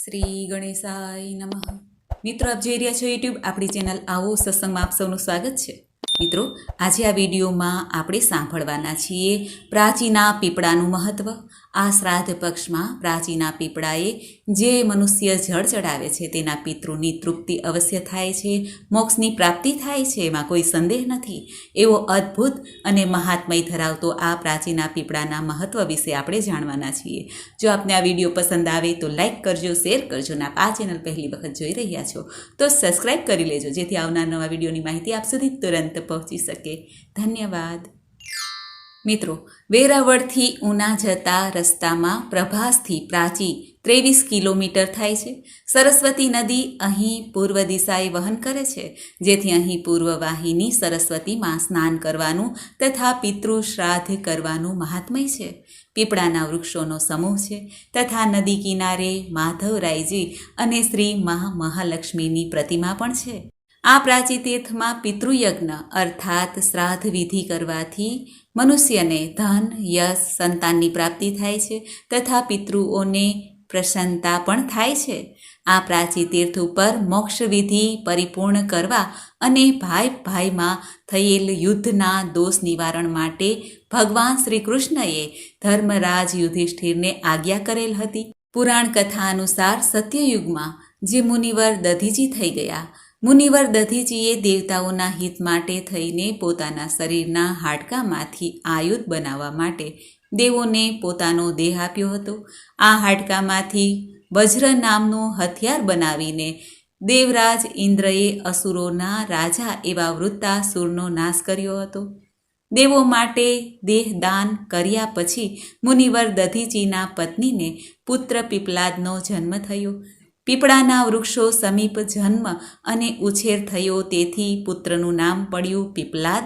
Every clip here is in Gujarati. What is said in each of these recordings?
શ્રી ગણેશાય નમઃ. મિત્રો, આપ જોઈ રહ્યા છો યુટ્યુબ આપણી ચેનલ આવો સત્સંગમાં આપ સૌનું સ્વાગત છે. મિત્રો, આજે આ વિડીયોમાં આપણે સાંભળવાના છીએ પ્રાચીના પીપળાનું મહત્ત્વ આ શ્રાદ્ધ પક્ષમાં પ્રાચીના પીપળાએ જે મનુષ્ય જળ ચડાવે છે તેના પિતૃની તૃપ્તિ અવશ્ય થાય છે, મોક્ષની પ્રાપ્તિ થાય છે, એમાં કોઈ સંદેહ નથી. એવો અદ્ભુત અને મહાત્મય ધરાવતો આ પ્રાચીના પીપળાના મહત્ત્વ વિશે આપણે જાણવાના છીએ. જો આપને આ વીડિયો પસંદ આવે તો લાઇક કરજો, શેર કરજો ને આ ચેનલ પહેલી વખત જોઈ રહ્યા છો તો સબસ્ક્રાઈબ કરી લેજો, જેથી આવનાર નવા વિડીયોની માહિતી આપ સુધી તુરંત પહોંચી શકે. ધન્યવાદ. મિત્રો, વેરાવળથી ઉના જતા રસ્તામાં પ્રભાસથી પ્રાચી ત્રેવીસ કિલોમીટર થાય છે. સરસ્વતી નદી અહીં પૂર્વ દિશાએ વહન કરે છે, જેથી અહીં પૂર્વવાહિની સરસ્વતીમાં સ્નાન કરવાનું તથા પિતૃ શ્રાદ્ધ કરવાનું મહાત્મય છે. પીપળાના વૃક્ષોનો સમૂહ છે તથા નદી કિનારે માધવરાયજી અને શ્રી મહા મહાલક્ષ્મીની પ્રતિમા પણ છે. આ પ્રાચી તીર્થમાં પિતૃયજ્ઞ અર્થાત શ્રાદ્ધ વિધિ કરવાથી મનુષ્યને ધન, યશ, સંતાનની પ્રાપ્તિ થાય છે તથા પિતૃઓને પ્રસન્નતા પણ થાય છે. આ પ્રાચી તીર્થ ઉપર મોક્ષ વિધિ પરિપૂર્ણ કરવા અને ભાઈ ભાઈમાં થયેલ યુદ્ધના દોષ નિવારણ માટે ભગવાન શ્રી કૃષ્ણએ ધર્મરાજ યુધિષ્ઠિરને આજ્ઞા કરેલ હતી. પુરાણ કથા અનુસાર સત્યયુગમાં જે મુનિવર દધીજી થઈ ગયા મુનિવર દધીજીએ દેવતાઓના હિત માટે થઈને પોતાના શરીરના હાડકામાંથી આયુધ બનાવવા માટે દેવોને પોતાનો દેહ આપ્યો હતો. આ હાડકામાંથી વજ્ર નામનું હથિયાર બનાવીને દેવરાજ ઇન્દ્રએ અસુરોના રાજા એવા વૃત્તાસુરનો નાશ કર્યો હતો. દેવો માટે દેહદાન કર્યા પછી મુનિવર દધીજીના પત્નીને પુત્ર પીપલાદનો જન્મ થયો. પીપળાના વૃક્ષો સમીપ જન્મ અને ઉછેર થયો. તેથી પુત્રનું નામ પડ્યું પીપલાદ.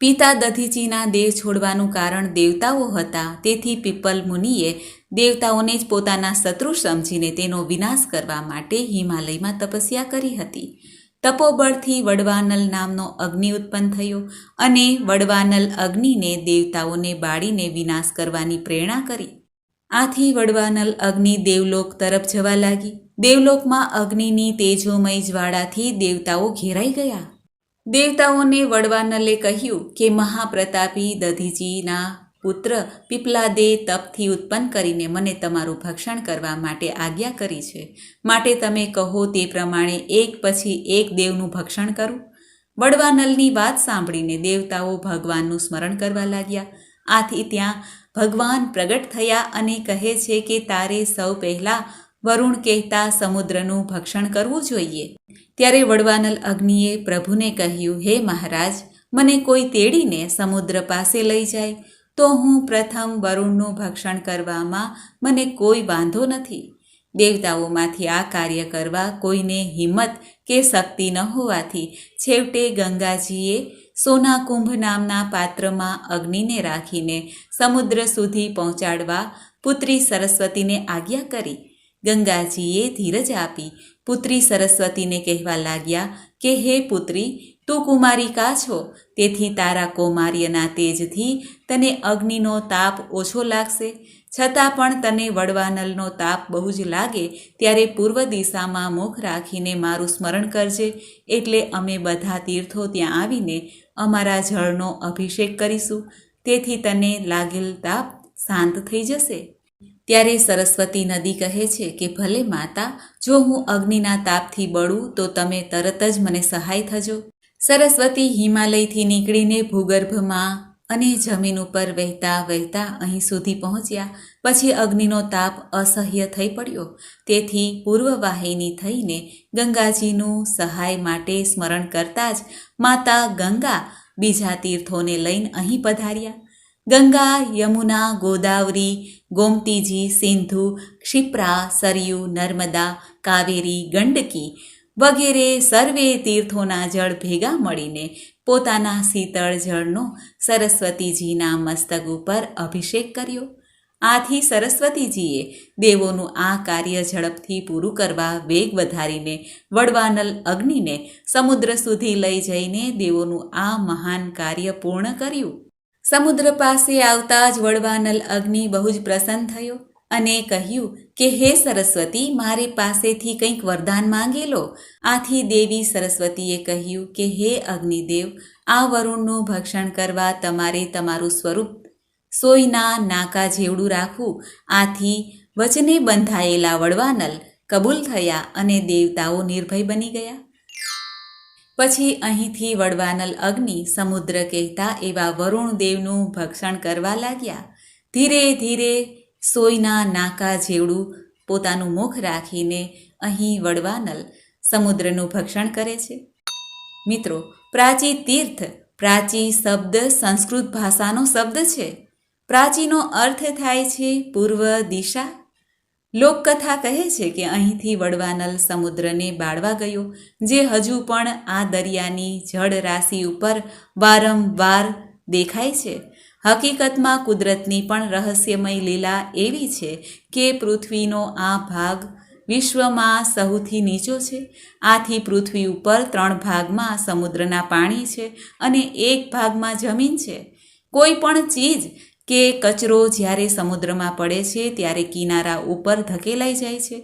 પિતા દધીચીના દેહ છોડવાનું કારણ દેવતાઓ હતા. તેથી પીપલ મુનિએ દેવતાઓને જ પોતાના શત્રુ સમજીને તેનો વિનાશ કરવા માટે હિમાલયમાં તપસ્યા કરી હતી. તપોબળથી વડવાનલ નામનો અગ્નિ ઉત્પન્ન થયો અને વડવાનલ અગ્નિને દેવતાઓને બાળીને વિનાશ કરવાની પ્રેરણા કરી. આથી વડવાનલ અગ્નિ દેવલોક તરફ જવા લાગી. દેવલોકમાં અગ્નિની તેજોમય જ્વાળાથી દેવતાઓ ઘેરાઈ ગયા. દેવતાઓને વડવાનલે કહ્યું કે મહાપ્રતાપી દધીજીના પુત્ર પીપલાદે તપથી ઉત્પન્ન કરીને મને તમારું ભક્ષણ કરવા માટે આજ્ઞા કરી છે. માટે તમે કહો તે પ્રમાણે એક પછી એક દેવનું ભક્ષણ કરું. વડવાનલની વાત સાંભળીને દેવતાઓ ભગવાનનું સ્મરણ કરવા લાગ્યા. આથી ત્યાં ભગવાન પ્રગટ થયા અને કહે છે કે તારે સૌ પહેલાં વરુણ કહેતા સમુદ્રનું ભક્ષણ કરવું જોઈએ. ત્યારે વડવાનલ અગ્નિએ પ્રભુને કહ્યું, હે મહારાજ, મને કોઈ તેડીને સમુદ્ર પાસે લઈ જાય, તો હું પ્રથમ વરુણનું ભક્ષણ કરવામાં મને કોઈ વાંધો નથી. દેવતાઓમાંથી આ કાર્ય કરવા કોઈને હિંમત કે શક્તિ ન હોવાથી છેવટે ગંગાજીએ સોના કુંભ નામના પાત્રમાં અગ્નિને રાખીને સમુદ્ર સુધી પહોંચાડવા પુત્રી સરસ્વતીને આજ્ઞા કરી. ગંગાજીએ ધીરજ આપી. પુત્રી સરસ્વતીને કહેવા લાગ્યા કે, હે પુત્રી, તું કુમારિકા છો? તેથી તારા કૌમાર્યના તેજથી તને અગ્નિનો તાપ ઓછો લાગશે. છતાં પણ તને વડવાનલનો તાપ બહુ જ લાગે, ત્યારે પૂર્વ દિશામાં મુખ રાખીને મારું સ્મરણ કરજે. એટલે અમે બધા તીર્થો ત્યાં આવીને અમારા જળનો અભિષેક કરીશું. તેથી તને લાગેલ તાપ શાંત થઈ જશે. ત્યારે સરસ્વતી નદી કહે છે કે, ભલે માતા, જો હું અગ્નિના તાપથી બળું, તો તમે તરત જ મને સહાય થજો. સરસ્વતી હિમાલયથી નીકળીને ભૂગર્ભમાં અને જમીન ઉપર વહેતા વહેતા અહીં સુધી પહોંચ્યા. પછી અગ્નિનો તાપ અસહ્ય થઈ પડ્યો. તેથી પૂર્વવાહિની થઈને ગંગાજીનું સહાય માટે સ્મરણ કરતાં જ માતા ગંગા બીજા તીર્થોને લઈને અહીં પધાર્યા. ગંગા યમુના ગોદાવરી ગોમતીજી સિંધુ ક્ષિપ્રા સરયુ નર્મદા કાવેરી ગંડકી વગેરે સર્વે તીર્થોના જળ ભેગા મળીને પોતાના શીતળ જળનો સરસ્વતીજીના મસ્તક ઉપર અભિષેક કર્યો. આથી સરસ્વતીજીએ દેવોનું આ કાર્ય ઝડપથી પૂરું કરવા વેગ વધારીને વડવાનલ અગ્નિને સમુદ્ર સુધી લઈ જઈને દેવોનું આ મહાન કાર્ય પૂર્ણ કર્યું. સમુદ્ર પાસે આવતા જ વડવાનલ અગ્નિ બહુ જ પ્રસન્ન થયો અને કહ્યું કે, હે સરસ્વતી, મારે પાસેથી કંઈક વરદાન માંગેલો આથી દેવી સરસ્વતીએ કહ્યું કે, હે અગ્નિદેવ, આ વરુણનું ભક્ષણ કરવા તમારે તમારું સ્વરૂપ સોયના નાકા જેવડું રાખવું. આથી વચને બંધાયેલા વડવાનલ કબૂલ થયા અને દેવતાઓ નિર્ભય બની ગયા. પછી અહીંથી વડવાનલ અગ્નિ સમુદ્ર કહેતા એવા વરુણ દેવનું ભક્ષણ કરવા લાગ્યા. ધીરે ધીરે સોયના નાકા જેવડું પોતાનું મુખ રાખીને અહીં વડવાનલ સમુદ્રનું ભક્ષણ કરે છે. મિત્રો, પ્રાચી તીર્થ, પ્રાચી શબ્દ સંસ્કૃત ભાષાનો શબ્દ છે. પ્રાચીનો અર્થ થાય છે પૂર્વ દિશા લોકકથા કહે છે કે અહીંથી વડવાનલ સમુદ્રને બાળવા ગયો, જે હજુ પણ આ દરિયાની જળ રાશિ ઉપર વારંવાર દેખાય છે. હકીકતમાં કુદરતની પણ રહસ્યમય લીલા એવી છે કે પૃથ્વીનો આ ભાગ વિશ્વમાં સૌથી નીચો છે. આથી પૃથ્વી ઉપર ત્રણ ભાગમાં સમુદ્રના પાણી છે અને એક ભાગમાં જમીન છે. કોઈ પણ ચીજ કે કચરો જ્યારે સમુદ્રમાં પડે છે ત્યારે કિનારા ઉપર ધકેલાઈ જાય છે.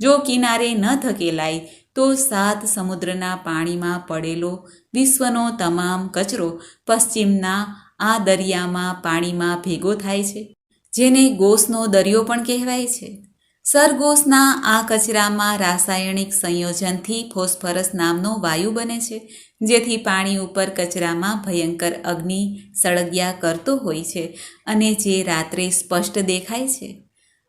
જો કિનારે ન ધકેલાય, તો સાત સમુદ્રના પાણીમાં પડેલો વિશ્વનો તમામ કચરો પશ્ચિમના આ દરિયામાં પાણીમાં ભેગો થાય છે, જેને ગોસનો દરિયો પણ કહેવાય છે. સરગોસના આ કચરામાં રાસાયણિક સંયોજનથી ફોસ્ફરસ નામનો વાયુ બને છે જેથી પાણી ઉપર કચરામાં ભયંકર અગ્નિ સળગ્યા કરતો હોય છે અને જે રાત્રે સ્પષ્ટ દેખાય છે.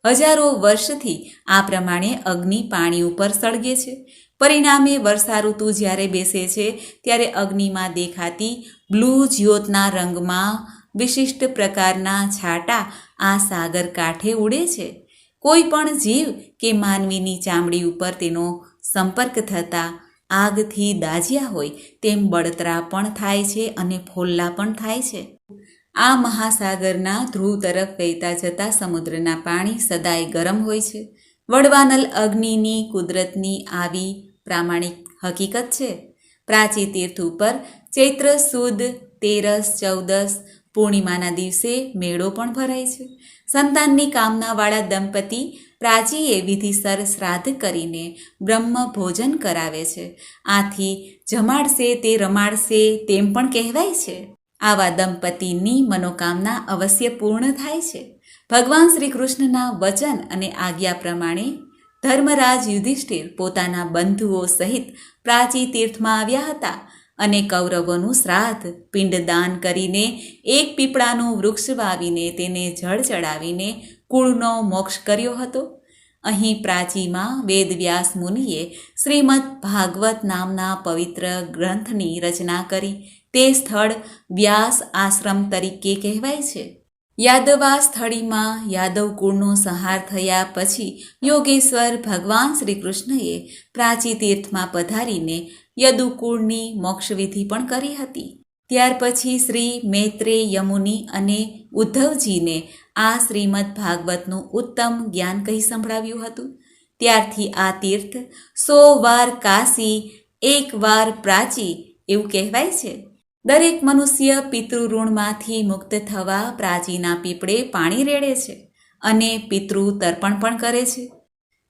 હજારો વર્ષથી આ પ્રમાણે અગ્નિ પાણી ઉપર સળગે છે. પરિણામે વર્ષા ઋતુ જ્યારે બેસે છે ત્યારે અગ્નિમાં દેખાતી બ્લુ જ્યોતના રંગમાં વિશિષ્ટ પ્રકારના છાંટા આ સાગર કાંઠે ઉડે છે. કોઈ પણ જીવ કે માનવીની ચામડી ઉપર તેનો સંપર્ક થતાં આગથી દાજ્યા હોય તેમ બળતરા પણ થાય છે અને ફોલ્લા પણ થાય છે. આ મહાસાગરના ધ્રુવ તરફ વહેતા જતા સમુદ્રના પાણી સદાય ગરમ હોય છે. વડવાનલ અગ્નિની કુદરતની આવી પ્રામાણિક હકીકત છે. પ્રાચી તીર્થ ઉપર ચૈત્ર સુદ તેરસ ચૌદસ પૂર્ણિમાના દિવસે મેળો પણ ભરાય છે. સંતાનની કામનાવાળા દંપતી પ્રાચીએ વિધિસર શ્રાદ્ધ કરીને બ્રહ્મ ભોજન કરાવે છે. આથી જમાડશે તે રમાડશે તેમ પણ કહેવાય છે. આવા દંપતીની મનોકામના અવશ્ય પૂર્ણ થાય છે. ભગવાન શ્રી કૃષ્ણના વચન અને આજ્ઞા પ્રમાણે ધર્મરાજ યુધિષ્ઠિર પોતાના બંધુઓ સહિત પ્રાચી તીર્થમાં આવ્યા હતા. અને કૌરવોનું શ્રાદ્ધ, પિંડદાન કરીને એક પીપળાનું વૃક્ષ વાવીને તેને જળ ચડાવીને કુળનો મોક્ષ કર્યો હતો. અહીં પ્રાચીમાં વેદવ્યાસ મુનિએ શ્રીમદ ભાગવત નામના પવિત્ર ગ્રંથની રચના કરી. તે સ્થળ વ્યાસ આશ્રમ તરીકે કહેવાય છે. યાદવા સ્થળીમાં યાદવ કુળનો સંહાર થયા પછી યોગેશ્વર ભગવાન શ્રી કૃષ્ણએ પ્રાચી તીર્થમાં પધારીને યદુકુળની મોક્ષવિધિ પણ કરી હતી. ત્યાર પછી શ્રી મૈત્રે યમુની અને ઉદ્ધવજીને આ શ્રીમદ ભાગવતનું ઉત્તમ જ્ઞાન કહી સંભળાવ્યું હતું. ત્યારથી આ તીર્થ સો વાર કાશી, એક વાર પ્રાચી એવું કહેવાય છે. દરેક મનુષ્ય પિતૃઋણમાંથી મુક્ત થવા પ્રાચીના પીપળે પાણી રેડે છે અને પિતૃ તર્પણ પણ કરે છે.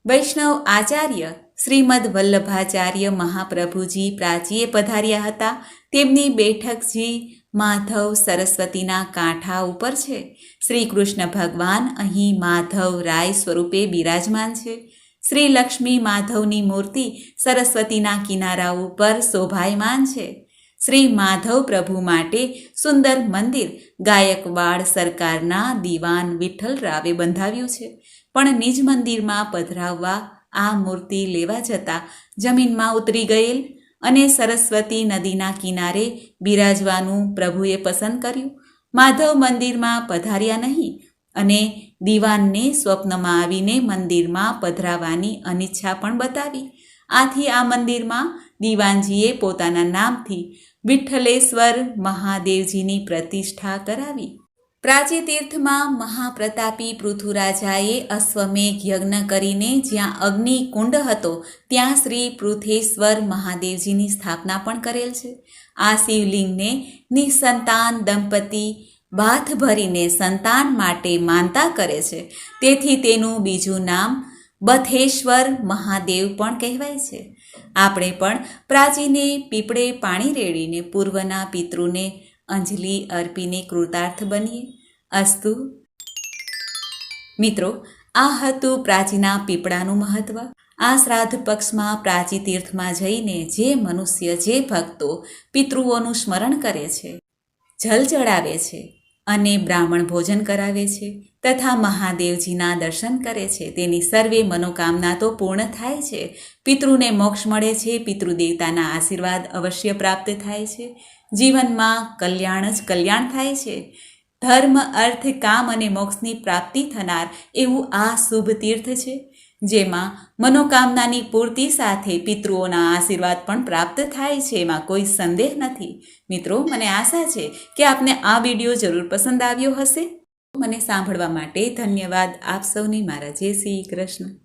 વૈષ્ણવ આચાર્ય શ્રીમદ વલ્લભાચાર્ય મહાપ્રભુજી પ્રાચીએ પધાર્યા હતા. તેમની બેઠકજી માધવ સરસ્વતીના કાંઠા ઉપર છે. શ્રી કૃષ્ણ ભગવાન અહીં માધવ રાય સ્વરૂપે બિરાજમાન છે. શ્રી લક્ષ્મી માધવની મૂર્તિ સરસ્વતીના કિનારા ઉપર શોભાયમાન છે. શ્રી માધવ પ્રભુ માટે સુંદર મંદિર ગાયકવાડ સરકારના દિવાન વિઠ્ઠલ રાવે બંધાવ્યું છે. પણ નિજ મંદિરમાં પધરાવવા આ મૂર્તિ લેવા જતાં જમીનમાં ઉતરી ગયેલ અને સરસ્વતી નદીના કિનારે બિરાજવાનું પ્રભુએ પસંદ કર્યું. માધવ મંદિરમાં પધાર્યા નહીં અને દિવાનને સ્વપ્નમાં આવીને મંદિરમાં પધરાવાની અનિચ્છા પણ બતાવી. આથી આ મંદિરમાં દિવાનજીએ પોતાના નામથી વિઠ્ઠલેશ્વર મહાદેવજીની પ્રતિષ્ઠા કરાવી. પ્રાચી તીર્થમાં મહાપ્રતાપી પૃથુરાજાએ અશ્વમેઘ યજ્ઞ કરીને જ્યાં અગ્નિ કુંડ હતો, ત્યાં શ્રી પૃથેશ્વર મહાદેવજીની સ્થાપના પણ કરેલ છે. આ શિવલિંગને નિસંતાન દંપતી બાથ ભરીને સંતાન માટે માનતા કરે છે. તેથી તેનું બીજું નામ બથેશ્વર મહાદેવ પણ કહેવાય છે. આપણે પણ પ્રાચીને પીપળે પાણી રેડીને પૂર્વના પિતૃને અંજલિ અર્પીને કૃતાર્થ બનીએ. અસ્તુ. મિત્રો, આ હતું પ્રાચીના પીપળાનું મહત્વ. આ શ્રાદ્ધ પક્ષમાં પ્રાચી તીર્થમાં જઈને જે મનુષ્ય, જે ભક્તો પિતૃઓનું સ્મરણ કરે છે, જલ ચડાવે છે અને બ્રાહ્મણ ભોજન કરાવે છે તથા મહાદેવજીના દર્શન કરે છે, તેની સર્વે મનોકામના તો પૂર્ણ થાય છે. પિતૃને મોક્ષ મળે છે, પિતૃદેવતાના આશીર્વાદ અવશ્ય પ્રાપ્ત થાય છે. જીવનમાં કલ્યાણ જ કલ્યાણ થાય છે. ધર્મ, અર્થ, કામ અને મોક્ષની પ્રાપ્તિ થનાર એવું આ શુભ તીર્થ છે, જેમાં મનોકામનાની પૂર્તિ સાથે પિતૃઓના આશીર્વાદ પણ પ્રાપ્ત થાય છે, એમાં કોઈ સંદેહ નથી. મિત્રો, મને આશા છે કે આપને આ વીડિયો જરૂર પસંદ આવ્યો હશે. મને સાંભળવા માટે ધન્યવાદ આપ સૌની મારા જય શ્રી કૃષ્ણ.